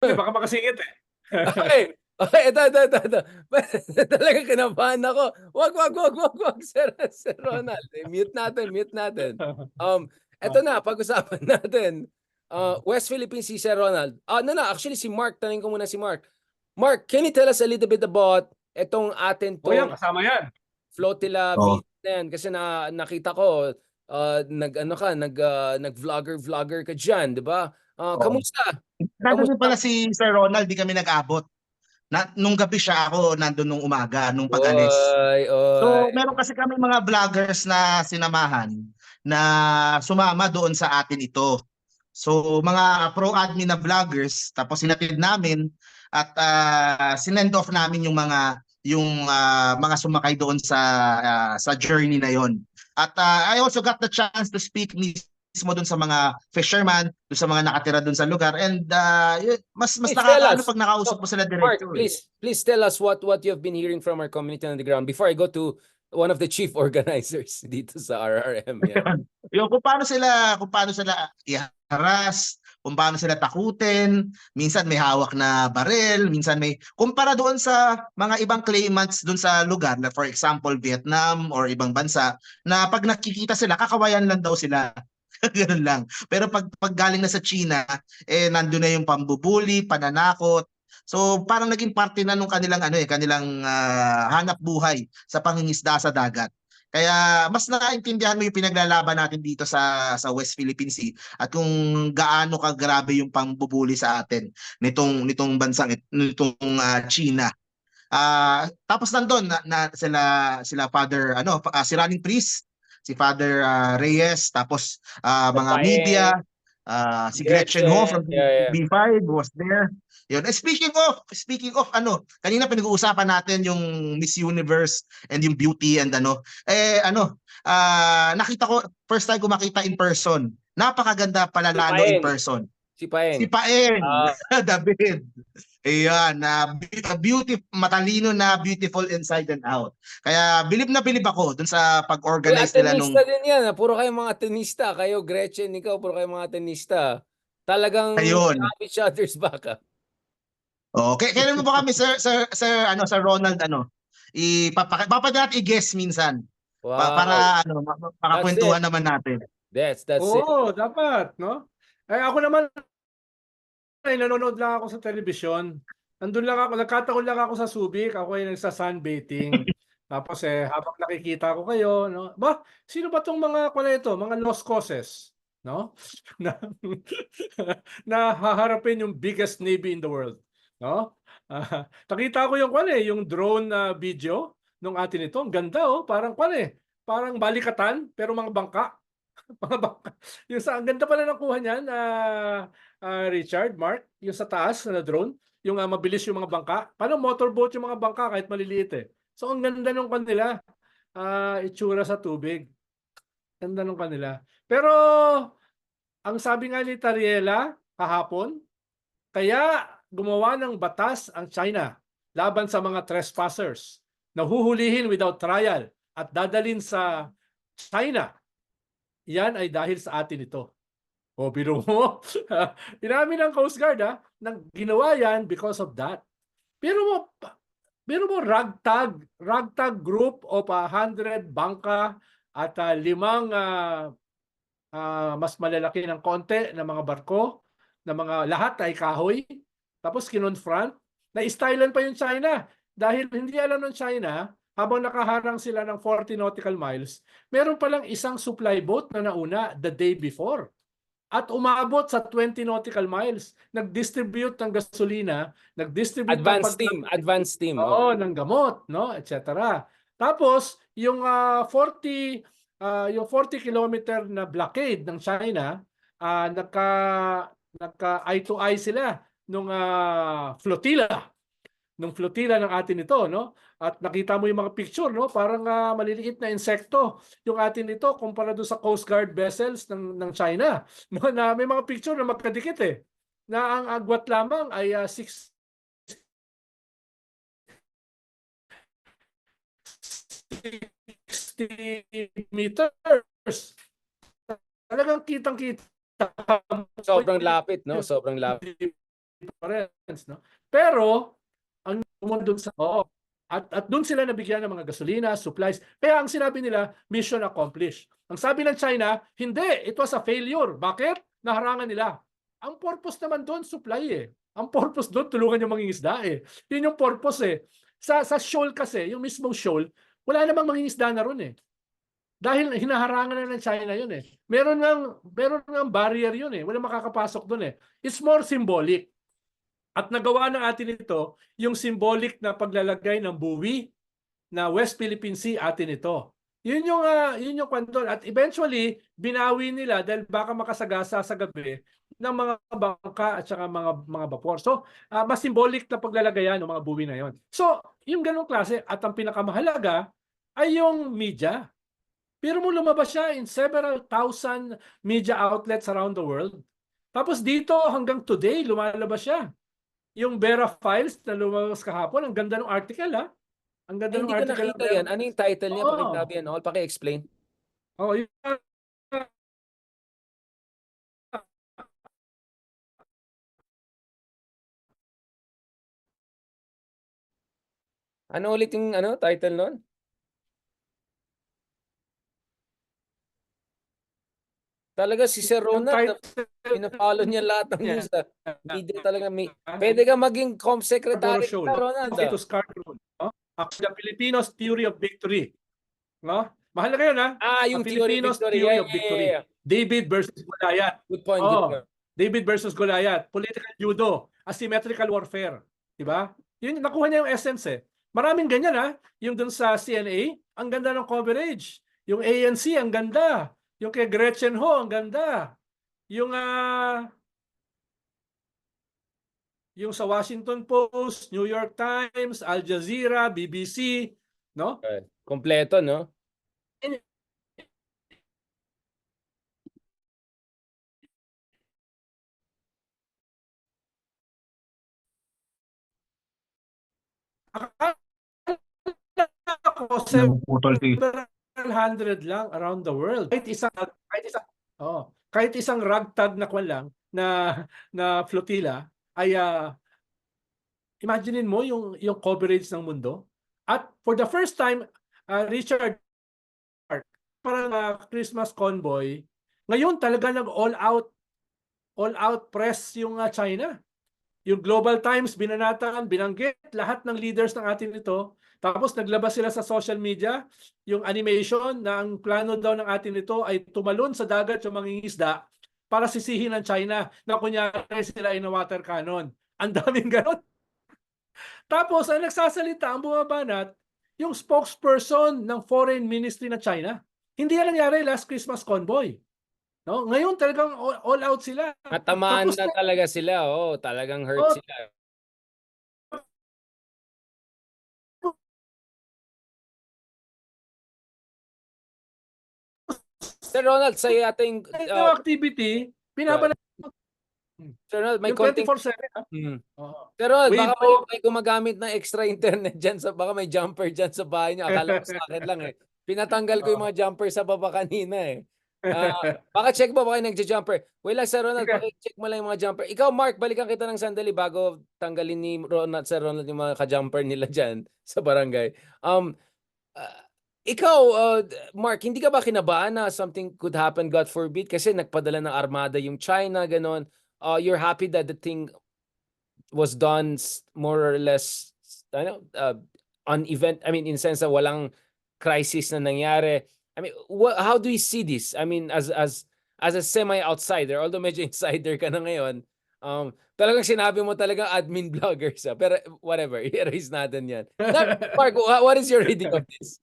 Hindi, baka makasingit eh. Okay. Okay, ito, ito, ito, ito. Talaga kinabahan ako. Wag, wag, wag, wag, wag, Sir, Sir Ronald. Eh, Mute natin, mute natin. Um, eto na, pag-usapan natin. Uh, West Philippine Sea, Sir Ronald. Ah, no, no, actually si Mark, tanong ko muna si Mark. Mark, can you tell us a little bit about etong atin O yan, to kasama yan. flotilla business na yan? Kasi na, nakita ko, uh, nag, ano ka, nag, uh, nag-vlogger, vlogger ka dyan, di ba? Uh, Oo. kamusta? Nandun pala si Sir Ronald, di kami nag-abot. Na, nung gabi siya ako nandun nung umaga, nung pag-alis. Oy, oy. So, meron kasi kami mga vloggers na sinamahan na sumama doon sa atin ito. So, mga pro-admin na vloggers, tapos sinatid namin at uh, sinend off namin yung mga yung ah, mga sumakay doon sa ah, sa journey na yon. At ah, I also got the chance to speak mismo doon sa mga fisherman, doon sa mga nakatira doon sa lugar and ah, yun, mas mas nakakaano pag nakausap mo sila Mark, diretso. eh. please, please tell us what what you have been hearing from our community on the ground before I go to one of the chief organizers dito sa RRM. Yeah. Yung kung paano sila, kung paano sila iharas, kung paano sila takutin, minsan may hawak na baril, minsan may kumpara doon sa mga ibang claimants doon sa lugar na for example Vietnam or ibang bansa na pag nakikita sila kakawayan lang daw sila. Ganun lang. Pero pag pag galing na sa China, eh nandoon na yung pambubuli, pananakot. So parang naging parte na nung kanilang ano eh, kanilang ah, hanap buhay sa pangingisda sa dagat. Kaya mas naintindihan mo yung pinaglalaban natin dito sa sa West Philippine Sea at kung gaano kagrabe yung pambubuli sa atin nitong nitong bansang it- nitong ah, China. Ah, tapos nandun na, na sila sila Father ano ah, si Running Priest, si Father ah, Reyes, tapos ah, mga Paeng. media, ah, si Gretchen Ho from yeah, yeah. B5 was there. Yun. Eh, speaking of, speaking of ano, kanina pinag-uusapan natin yung Miss Universe and yung beauty and ano. Eh ano, ah nakita ko first time ko makita in person. Napakaganda pala Si lalo in Paeng. person. Si Paeng. Si Paeng, Ah. David. Ayan, na beauty, matalino na beautiful inside and out. Kaya bilib na bilib ako dun sa pag-organize nila nung Atenista din yan. ah. Puro kayo mga tenista. Kayo, Gretchen, ikaw, puro kayo mga tenista. Talagang Ayun. each other's back. Okay, kailan mo ba kami sir sir sir ano sa Ronald ano? Ipapaka natin i-guess minsan Wow. pa- para ano ma- ma- makakwentuhan naman natin. That's, that's it. Oo, dapat, no? Eh ako naman, ay nanonood lang ako sa telebisyon. Nandun lang ako, nagkataon lang ako sa Subic, ako ay nagsa-sunbathing. Tapos eh, habang nakikita ko kayo, no? Ba, sino ba tong mga, kung ito, mga lost causes? No? na, na haharapin yung biggest navy in the world. No? Ah, nakita ko yung kwan eh, yung drone na video nung atin ito. Ang ganda oh, parang kwan eh. Parang balikatan, pero mga bangka. mga bangka. Yung sa, ang ganda pala ng kuha niyan, ah, ah, Richard, Mark, yung sa taas na drone, yung ah, mabilis yung mga bangka. Paano motorboat yung mga bangka kahit maliliit eh. So ang ganda nung kanila, ah, itsura sa tubig. Ganda nung kanila. Pero ang sabi nga ni Tariela kahapon, kaya gumawa ng batas ang China laban sa mga trespassers na huhulihin without trial at dadalin sa China. Yan ay dahil sa atin ito. O biro mo, inamin ng Coast Guard ha, nang ginawa yan because of that. Pero mo, pero mo ragtag, ragtag group of a hundred bangka at ah, limang ah, ah, mas malalaki ng konti na mga barko, na mga lahat ay kahoy, tapos kinonfront, na stylan pa yung China. Dahil hindi alam ng China, habang nakaharang sila ng 40 nautical miles, meron palang isang supply boat na nauna the day before. At umabot sa 20 nautical miles. Nag-distribute ng gasolina, nag-distribute Advanced ng team. Advanced team. Oo, ng gamot, no, etc. Tapos, yung ah, 40 ah, yung 40 kilometer na blockade ng China, ah, nagka nagka eye to eye sila nung ah, flotilla nung flotilla ng atin ito, no? At nakita mo yung mga picture, no? Parang ah, maliliit na insekto yung atin ito kumpara doon sa Coast Guard vessels ng ng China. No, na may mga picture na magkadikit eh. Na ang agwat lamang ay ah, 6 60 meters. Talagang kitang-kita. Sobrang lapit, no? Sobrang lapit. difference, no? Pero doon sa oo, at at doon sila nabigyan ng mga gasolina, supplies. Kaya ang sinabi nila, mission accomplished. Ang sabi ng China, hindi, it was a failure. Bakit? Naharangan nila. Ang purpose naman doon, supply eh. Ang purpose doon, tulungan yung mangingisda eh. Yun yung purpose eh. Sa, sa shoal kasi, yung mismong shoal, wala namang mangingisda na ron eh. Dahil hinaharangan na ng China yun eh. Meron ng, meron ng barrier yun eh. Wala makakapasok doon eh. It's more symbolic. At nagawa ng atin ito, yung symbolic na paglalagay ng buwi na West Philippine Sea atin ito. Yun yung ah, yun yung kwento at eventually binawi nila dahil baka makasagasa sa gabi ng mga bangka at saka mga mga vapor. So, ah, mas symbolic na paglalagayan ng mga buwi na yon. So, yung ganong klase at ang pinakamahalaga ay yung media. Pero mo lumabas siya in several thousand media outlets around the world. Tapos dito hanggang today lumalabas siya. Yung Vera Files na lumabas kahapon, ang ganda ng article ha. Ang ganda Ay, ng hindi ko article. nakita yan. Ano yung title niya? Oo. Pakitabi yan. All, paki-explain. Oh, yun. Ano ulit yung ano title nun? Talaga si Sir Ronald, pina-follow niya lahat ng news. ah. Media talaga may Pwede ka maging com secretary no? Ronald. Okay, ah. to Scar Road, no? The Filipinos Theory of Victory. No? Mahal na kayo na. Ah, yung theory Filipinos victory. theory Yeah, of yeah, victory. yeah, yeah. David versus Goliath. Good point, good Oo. point. David versus Goliath. Political judo. Asymmetrical warfare. Diba? Yun, nakuha niya yung essence eh. Maraming ganyan ha. Yung dun sa CNA, ang ganda ng coverage. Yung ANC, ang ganda. Yung kay Gretchen Ho, ang ganda. Yung ah yung sa Washington Post, New York Times, Al Jazeera, BBC, no? Kompleto, no? Ako, Napuputol si 700 lang around the world. Kahit isang kahit isang oh, kahit isang ragtag na kwan lang na na flotilla ay ah, imaginein mo yung yung coverage ng mundo. At for the first time, ah, Richard parang ah, Christmas convoy, ngayon talaga nag all out all out press yung ah, China. Yung Global Times binanatan, binanggit lahat ng leaders ng atin ito. Tapos naglabas sila sa social media yung animation na ang plano daw ng atin ito ay tumalon sa dagat yung mangingisda para sisihin ng China na kunyari sila ay na water cannon. Ang daming ganon. Tapos ang nagsasalita, ang bumabanat, yung spokesperson ng foreign ministry ng China. Hindi yan nangyari last Christmas convoy. No? Ngayon talagang all, all out sila. Natamaan Tapos na na- talaga sila. Oh, talagang hurt Oh. sila. Sir Ronald, sa ating uh, activity, pinabanat Sir Ronald, may konting 24-7. ha? Hmm. Oo. Sir Ronald, With baka may, all- may gumagamit ng extra internet dyan sa baka may jumper dyan sa bahay niya. Akala ko sa akin lang eh. Pinatanggal ko yung mga jumper sa baba kanina eh. Ah, baka check mo baka nagja-jumper. Wait lang Sir Ronald, Sige. paki-check mo lang yung mga jumper. Ikaw Mark, balikan kita ng sandali bago tanggalin ni Ronald Sir Ronald yung mga ka-jumper nila dyan sa barangay. Um ah, ikaw, uh, Mark, hindi ka ba kinabahan na something could happen, God forbid? Kasi nagpadala ng armada yung China, ganon. Uh, you're happy that the thing was done more or less, ano, uh, on event, I mean, in sense na walang crisis na nangyari. I mean, wha- how do you see this? I mean, as as as a semi-outsider, although medyo insider ka na ngayon, um, talagang sinabi mo talaga admin bloggers. ah. Pero whatever, i-erase natin yan. Na- Mark, wha- what is your reading of this?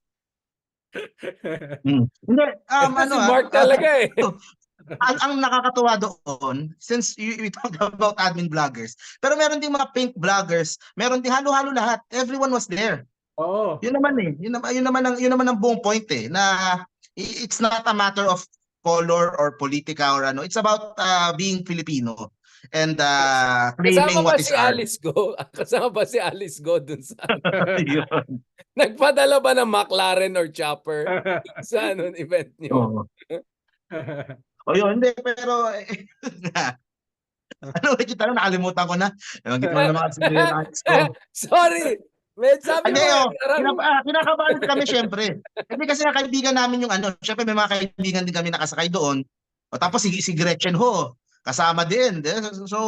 Hindi, um, ano, ah, Mark talaga eh. ang, ang nakakatuwa doon, since you, we talk about admin bloggers, pero meron ding mga pink bloggers, meron ding halo-halo lahat. Everyone was there. Oo. Yun naman eh. Yun, naman- yun naman ang yun naman ang buong point eh na it's not a matter of color or politika or ano. It's about uh, being Filipino and uh, claiming Kasama ba what is si ours. Alice Go? Kasama ba si Alice Go dun sa... Yun. Nagpadala ba ng McLaren or chopper sa ano, event niyo? Oo. O yun, hindi, pero Ano ba kita lang nakalimutan ko na. Ewan kita na mga. Sorry. Med, sabi Hindi, mo, oh, Kinab ah, kinakabahan kami syempre. Hindi kasi nga kaibigan namin yung ano, syempre may mga kaibigan din kami nakasakay doon. O tapos si, si Gretchen ho, kasama din. di- So, so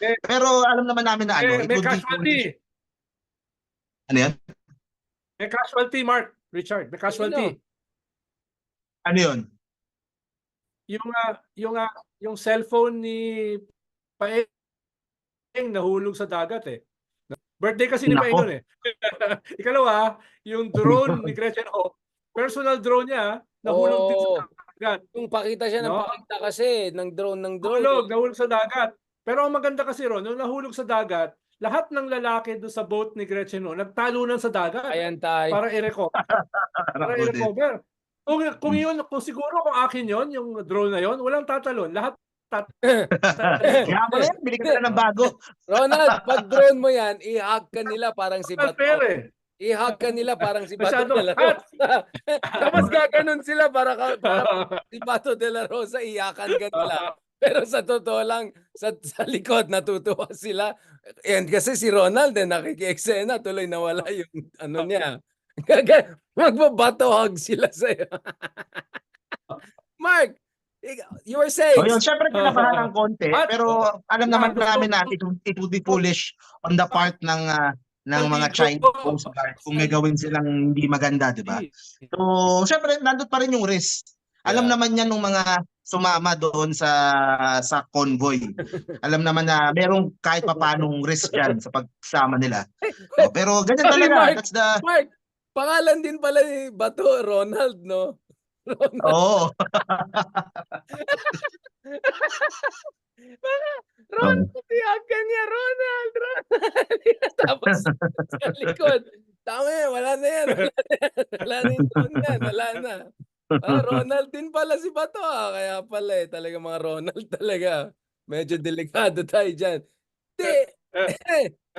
Eh, pero alam naman namin na ano, Eh, it may would be casualty. ano yan? May casualty, Mark. Richard, may casualty. Ano yun? Yung ah, yung ah, yung cellphone ni Paeng nahulog sa dagat eh. Birthday kasi ni noon eh. Ikalawa, yung drone ni Gretchen Ho, personal drone niya, nahulog din Oo. sa dagat. Yung pakita siya ng No? pakita kasi ng drone ng drone. Nahulog, nahulog sa dagat. Pero ang maganda kasi ron, nung nahulog sa dagat, lahat ng lalaki doon sa boat ni Gretchen Ho, nagtalunan sa dagat Ayan tayo. para i-recover. para din. i-recover. Kung, kung yun, kung siguro kung akin yon yung drone na yon, walang tatalon. Lahat tat, Kaya yan, bili ka na ng bago. Ronald, pag drone mo yan, i-hug ka nila parang si Bato. I-hug ka nila parang si Bato de la. Rosa. Tapos gaganon sila para, ka, para si Bato de la Rosa, iyakan ka nila. Pero sa totoo lang, sa, sa likod, natutuwa sila. And kasi si Ronald, eh, nakiki-eksena, tuloy nawala yung ano niya. Magbabato hug sila sa'yo. Mark, you were saying, O yun, syempre kinabahan ng konti, At- pero alam naman namin na it, it would be foolish on the part ng ah, ng mga Chinese Coast Guard kung may gawin silang hindi maganda, di ba? So, syempre nandun pa rin yung risk. Alam Yeah. naman yan ng mga sumama doon sa sa convoy. Alam naman na merong kahit papanong risk diyan sa pagsama nila. O, pero ganyan talaga. Mark. That's the Mark, pangalan din pala ni Bato, Ronald, no? Ronald. Oo. Ronald, tiyagan niya, Ronald, Ronald. Tapos sa likod, tama yan, wala na yan. Wala na yan. Wala na yan, wala na. Ah, Ronald din pala si Bato, ah. kaya pala eh, talaga mga Ronald talaga. Medyo delikado tayo dyan. Di,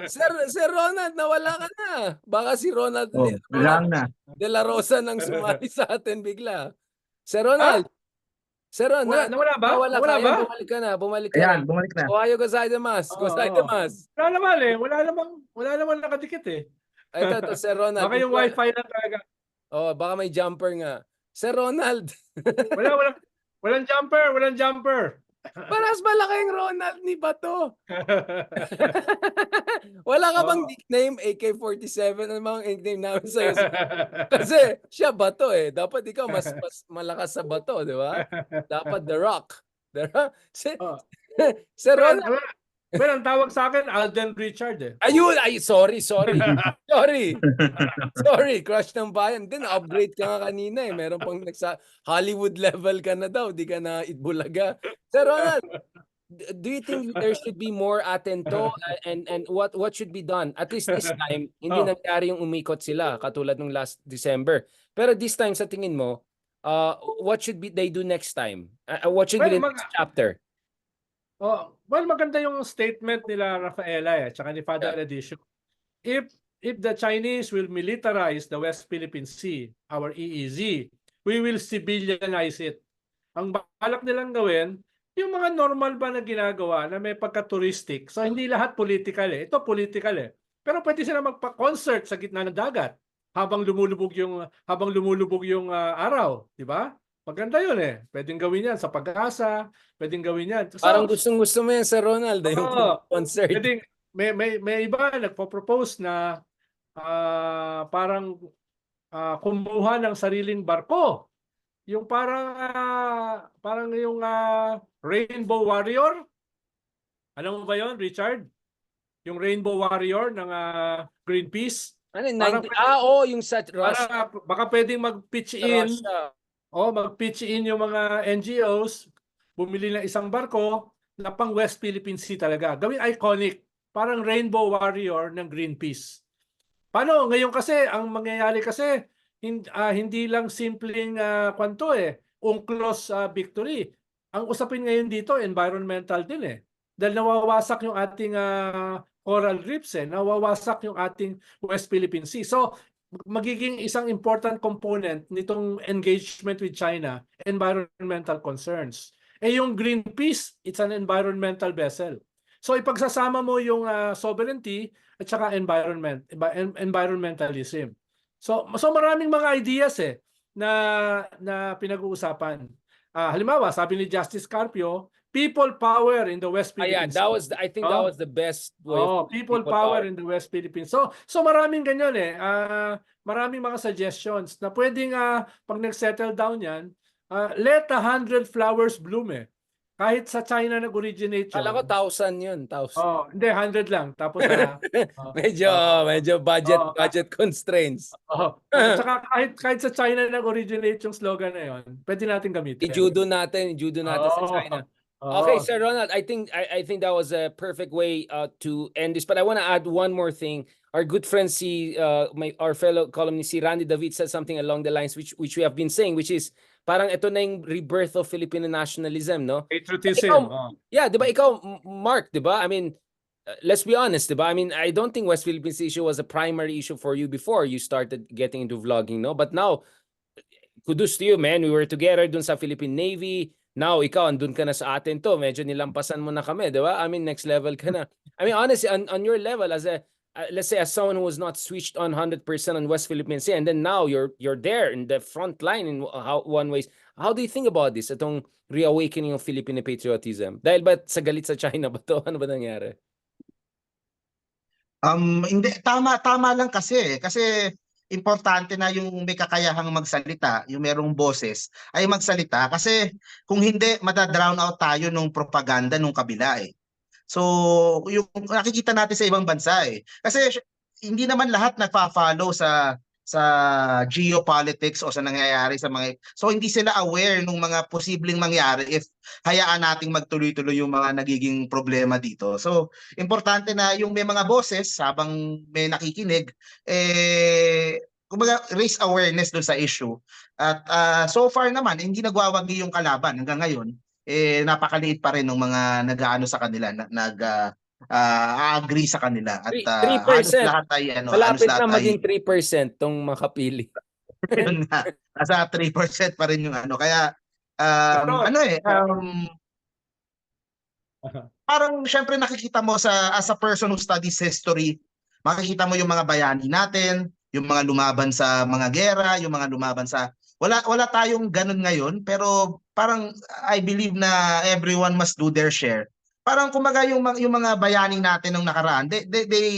Sir, Sir Ronald, nawala ka na. Baka si Ronald, Oh, Ronald lang na. De La Rosa nang sumali sa atin bigla. Sir Ronald. Sir Wala, Ronald. nawala ba? Nawala Wala ka. ba? Ayan, bumalik ka na. Bumalik ka Ayan, na. bumalik na. Ohayo gozaimasu. Oo, Gozaimasu. Wala naman eh. Wala naman, wala naman nakadikit eh. Ito, ito, Sir Ronald. Baka yung wifi lang talaga. Oh, baka may jumper nga. Sir Ronald. Wala, wala. Walang jumper, walang jumper. Paras malaki yung Ronald ni Bato. Wala ka bang Oo. nickname? AK-47? Ano bang nickname namin sa'yo? Kasi siya Bato eh. Dapat ikaw mas, mas malakas sa Bato, di ba? Dapat The Rock. The Rock. Si, Oh. Well, Ronald. Well, ang tawag sa akin, Alden Richard eh. Ayun! Ay, sorry, sorry. Sorry. Sorry, crush ng bayan. Din, upgrade ka nga kanina eh. Meron pang nagsa Hollywood level ka na daw. Di ka na itbulaga. Sir Ronald, do you think there should be more atento uh, and and what what should be done? At least this time, hindi Oh. nangyari yung umikot sila katulad ng last December. Pero this time, sa tingin mo, uh, what should be they do next time? Uh, uh, what should be Well, the mag- next chapter? Oh, well, maganda yung statement nila Rafaela eh, tsaka ni Father Edition. If if the Chinese will militarize the West Philippine Sea, our EEZ, we will civilianize it. Ang balak nilang gawin, yung mga normal ba na ginagawa na may pagka-touristic. So hindi lahat political eh. Ito political eh. Pero pwede sila magpa-concert sa gitna ng dagat habang lumulubog yung habang lumulubog yung ah, araw, di ba? Maganda 'yun eh. Pwedeng gawin 'yan sa pag-asa, pwedeng gawin 'yan. So, Parang gustong gusto mo yan, Sir Ronald. eh, Yung Oo. concert. Pwedeng, may, may, may iba nagpo-propose na ah, parang ah, kumuha ng sariling barko. Yung parang ah, parang yung ah, Rainbow Warrior. Alam mo ba 'yon, Richard? Yung Rainbow Warrior ng ah, Greenpeace. Ano, yun, Parang 90 pwede- ah, oh, yung sa Russia. Para baka pwedeng mag-pitch sa in Russia. Oh, mag-pitch in yung mga NGOs, bumili ng isang barko na pang West Philippine Sea talaga. Gawin iconic, parang Rainbow Warrior ng Greenpeace. Paano? Ngayon kasi, ang mangyayari kasi, hindi, hindi lang simpleng uh, kwanto eh, unclos ah, victory. Ang usapin ngayon dito, environmental din eh. Dahil nawawasak yung ating ah, coral reefs eh, nawawasak yung ating West Philippine Sea. So, magiging isang important component nitong engagement with China, environmental concerns. Eh yung Greenpeace, it's an environmental vessel. So ipagsasama mo yung ah, sovereignty at saka environment, envi- en- environmentalism. So so maraming mga ideas eh na na pinag-uusapan. Ah, halimbawa, sabi ni Justice Carpio, people power in the West Ayan, Philippines. that was, the- I think that Oh. was the best way. Oh, people, people power power. in the West Philippines. So, so maraming ganyan eh. Ah, maraming mga suggestions na pwedeng ah, pag nag-settle down yan, ah, let a hundred flowers bloom eh. Kahit sa China nag-originate yun. Kala ko thousand yun, thousand. Oh, hindi, hundred lang. Tapos, ah, oh, medyo, medyo budget, Oo. budget constraints. oh. At saka kahit, kahit sa China nag-originate yung slogan na yun, pwede natin gamitin. I-judo natin, i-judo natin sa Oo. China. Okay, Sir Ronald, I think I, I think that was a perfect way uh, to end this. But I want to add one more thing. Our good friend, si, uh, my, our fellow columnist, si Randy David said something along the lines which which we have been saying, which is parang ito na yung rebirth of Filipino nationalism, no? Patriotism. Ikaw- oh. Yeah, 'di ba ikaw Mark, 'di ba? I mean, uh, let's be honest, 'di ba? I mean, I don't think West Philippines issue was a primary issue for you before you started getting into vlogging, no? But now kudos to you, man. We were together dun sa Philippine Navy. Now, ikaw, andun ka na sa atin to. Medyo nilampasan mo na kami, di ba? I mean, next level ka na. I mean, honestly, on, on your level, as a, uh, let's say, as someone who was not switched on 100% on West Philippine Sea, and then now you're you're there in the front line in how, one ways. How do you think about this? Itong reawakening of Filipino patriotism? Dahil ba sa galit sa China ba to? Ano ba nangyari? Um, hindi, tama, tama lang kasi. eh. Kasi importante na yung may kakayahang magsalita, yung merong boses, ay magsalita. Kasi kung hindi, madadrown out tayo nung propaganda nung kabila eh. So, yung nakikita natin sa ibang bansa eh. Kasi hindi naman lahat nagfa-follow sa sa geopolitics o sa nangyayari sa mga so hindi sila aware nung mga posibleng mangyari if hayaan nating magtuloy-tuloy yung mga nagiging problema dito. So importante na yung may mga boses habang may nakikinig eh kumbaga raise awareness dun sa issue. At ah, so far naman hindi nagwawagi yung kalaban hanggang ngayon eh napakaliit pa rin ng mga nag-aano sa kanila na, nag ah, ah, agree sa kanila at Three- ah, 3%. halos lahat ay ano halos Malapit lahat na maging 3% tong makapili. yun nga, nasa 3% pa rin yung ano. Kaya, um, Pero- ano eh, um, parang syempre nakikita mo sa as a person who studies history, makikita mo yung mga bayani natin, yung mga lumaban sa mga gera, yung mga lumaban sa wala wala tayong ganun ngayon pero parang I believe na everyone must do their share. Parang kumaga yung yung mga bayani natin nung nakaraan, they, they, they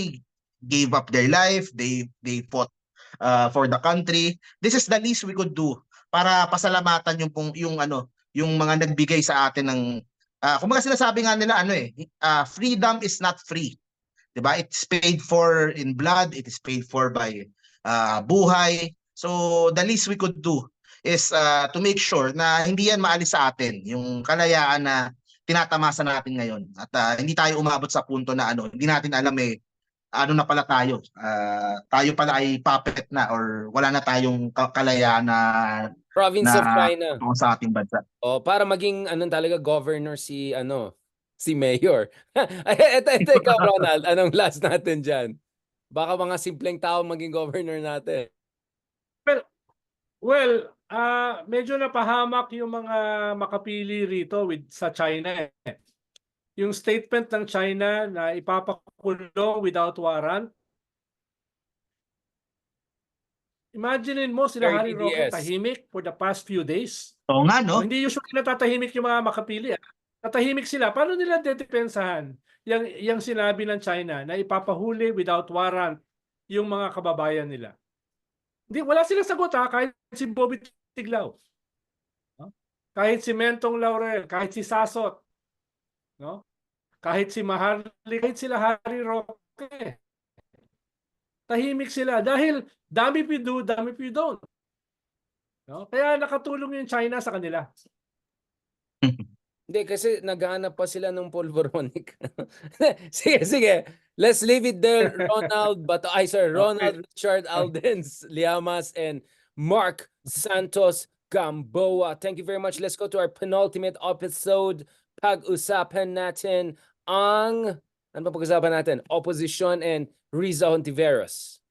gave up their life, they they fought uh, for the country. This is the least we could do para pasalamatan yung pong- yung ano, yung mga nagbigay sa atin ng ah kumbaga sinasabi nga nila ano eh, ah, freedom is not free. 'Di ba? It's paid for in blood, it is paid for by ah, buhay. So the least we could do is ah, to make sure na hindi yan maalis sa atin, yung kalayaan na tinatamasa natin ngayon. At ah, hindi tayo umabot sa punto na ano, hindi natin alam eh ano na pala tayo. Ah, tayo pala ay puppet na or wala na tayong ka- kalayaan na Province of Na- China. tungo sa ating bansa. Oh, para maging anong talaga governor si ano, si mayor. Ay, eto, eto, ikaw Ronald, anong last natin diyan? Baka mga simpleng tao maging governor natin. Well, ah medyo napahamak yung mga makapili rito with sa China eh. Yung statement ng China na ipapakulong without warrant. Imaginein mo sila 30 Harry Roque tahimik for the past few days. Oo nga, no? Hindi usually natatahimik yung mga makapili. Ah. Tatahimik sila. Paano nila dedepensahan yung, yung sinabi ng China na ipapahuli without warrant yung mga kababayan nila? Hindi, wala silang sagot ha, kahit si Bobby Tiglao. No? Kahit si Mentong Laurel, kahit si Sasot. No? Kahit si Maharli, kahit sila Harry Roque. Tahimik sila dahil dami pa do, dami pa don't. No? Kaya nakatulong yung China sa kanila. Hindi, kasi naghahanap pa sila ng polvoronic. sige, sige. Let's leave it there, Ronald. But I sir, Ronald Richard Aldens, Liamas, and Mark Santos Gamboa. Thank you very much. Let's go to our penultimate episode. Pag-usapan natin ang... Ano pag-usapan natin? Opposition and Riza Hontiveros.